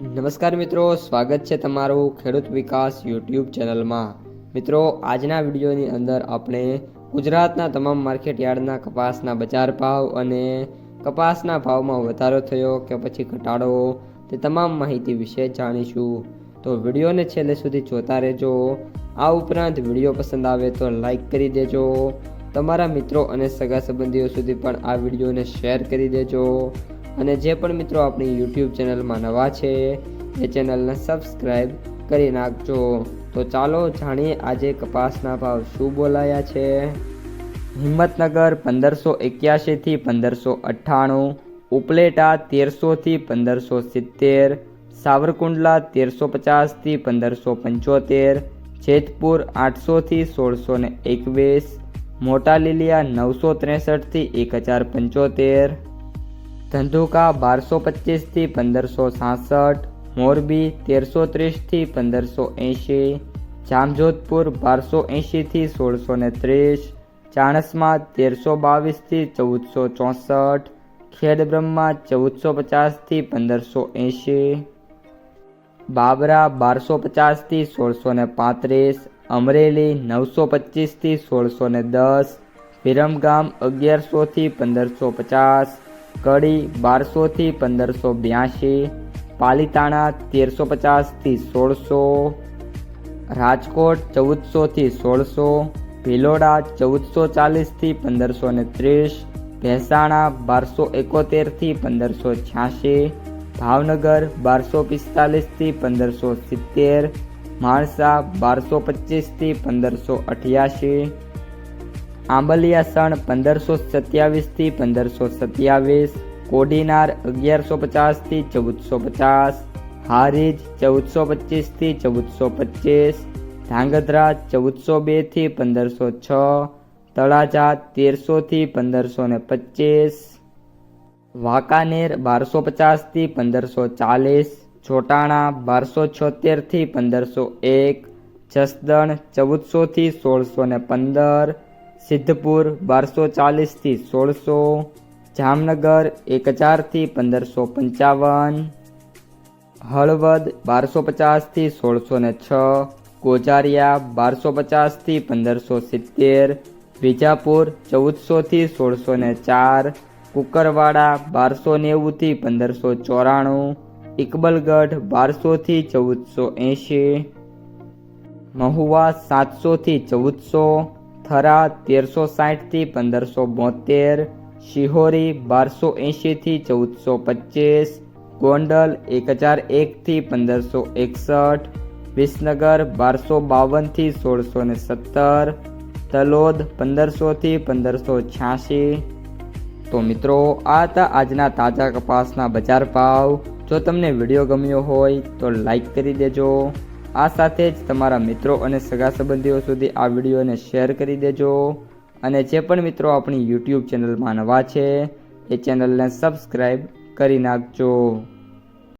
નમસ્કાર મિત્રો, સ્વાગત છે તમારું ખેડૂત વિકાસ યુટ્યુબ ચેનલમાં. મિત્રો, આજના વિડીયોની અંદર આપણે ગુજરાતના તમામ માર્કેટ યાર્ડના કપાસના બજાર ભાવ અને કપાસના ભાવમાં વધારો થયો કે પછી ઘટાડો, તે તમામ માહિતી વિશે જાણીશું. તો વિડીયોને છેલ્લે સુધી જોતા રહેજો. આ ઉપરાંત વીડિયો પસંદ આવે તો લાઈક કરી દેજો. તમારા મિત્રો અને સગા સંબંધીઓ સુધી પણ આ વિડીયોને શેર કરી દેજો. અને જે પણ મિત્રો આપણી યુટ્યુબ ચેનલમાં નવા છે, એ ચેનલને સબસ્ક્રાઈબ કરી નાખજો. તો ચાલો જાણીએ આજે કપાસના ભાવ શું બોલાયા છે. હિંમતનગર પંદરસો એક્યાસીથી પંદરસો અઠ્ઠાણું, ઉપલેટા તેરસોથી પંદરસો સિત્તેર, સાવરકુંડલા તેરસો પચાસથી પંદરસો પંચોતેર, જેતપુર આઠસોથી સોળસો ને એકવીસ, મોટા લીલિયા નવસો ત્રેસઠથી એક હજાર પંચોતેર ધંધુકા બારસો પચીસથી પંદરસો સાસઠ, મોરબી તેરસો ત્રીસથી પંદરસો એંશી, જામજોધપુર બારસો એંશીથી સોળસો ને ત્રીસ, ચાણસમાં તેરસો બાવીસથી ચૌદસો ચોસઠ, ખેડબ્રહ્મા ચૌદસો પચાસથી પંદરસો એંશી, બાબરા બારસો પચાસથી સોળસો ને પાંત્રીસ, અમરેલી નવસો પચીસથી સોળસો ને દસ, વિરમગામ અગિયારસોથી પંદરસો પચાસ કડી બારસોથી પંદરસો બ્યાસી પાલીતાણા તેરસો પચાસથી સોળસો, રાજકોટ ચૌદસોથી સોળસો, ભિલોડા ચૌદસો ચાલીસથી પંદરસો ને ત્રીસ ભેસાણા બારસો એકોતેરથી પંદરસો છ્યાસી ભાવનગર બારસો પિસ્તાલીસથી પંદરસો સિત્તેર, માણસા બારસો પચીસથી પંદરસો અઠ્યાસી આંબલિયાસણ પંદરસો સત્યાવીસથી પંદરસો સત્યાવીસ, કોડીનાર અગિયારસો પચાસથી ચૌદસો પચાસ, હારીજ ચૌદસો પચીસથી ચૌદસો પચીસ, ધાંગધ્રા ચૌદસો બેથી પંદરસો છ, તળાજા તેરસોથી પંદરસો ને પચીસ, વાંકાનેર બારસો પચાસથી પંદરસો ચાલીસ છોટાણા બારસો છોતેરથી પંદરસો એક, જસદણ ચૌદસોથી સોળસો ને પંદર સિદ્ધપુર બારસો ચાલીસથી સોળસો, જામનગર એક હજારથી પંદરસો પંચાવન, હળવદ બારસો પચાસથી સોળસો ને છ ગોજારિયા બારસો પચાસથી પંદરસો સિત્તેર, વિજાપુર ચૌદસોથી સોળસો ને ચાર, કુકરવાડા બારસો નેવુંથી પંદરસો ચોરાણું, ઇકબલગઢ બારસોથી ચૌદસો એંશી, મહુવા સાતસોથી ચૌદસો થરા તેરસો સાઠથી પંદરસો બોતેર, શિહોરી બારસો એંશીથી ચૌદસો પચીસ ગોંડલ એક હજાર એકથી પંદરસો એકસઠ, વિસનગર બારસો બાવનથી સોળસો ને સત્તર, તલોદ પંદરસોથી પંદરસો છ્યાસી તો મિત્રો, આ હતા આજના તાજા કપાસના બજાર ભાવ. જો તમને વીડિયો ગમ્યો હોય તો લાઈક કરી દેજો. આ સાથે જ તમારા મિત્રો અને સગા સંબંધીઓ સુધી આ વિડીયોને શેર કરી દેજો. અને જે પણ મિત્રો આપણી યુટ્યુબ ચેનલમાં નવા છે, એ ચેનલને સબસ્ક્રાઈબ કરી નાખજો.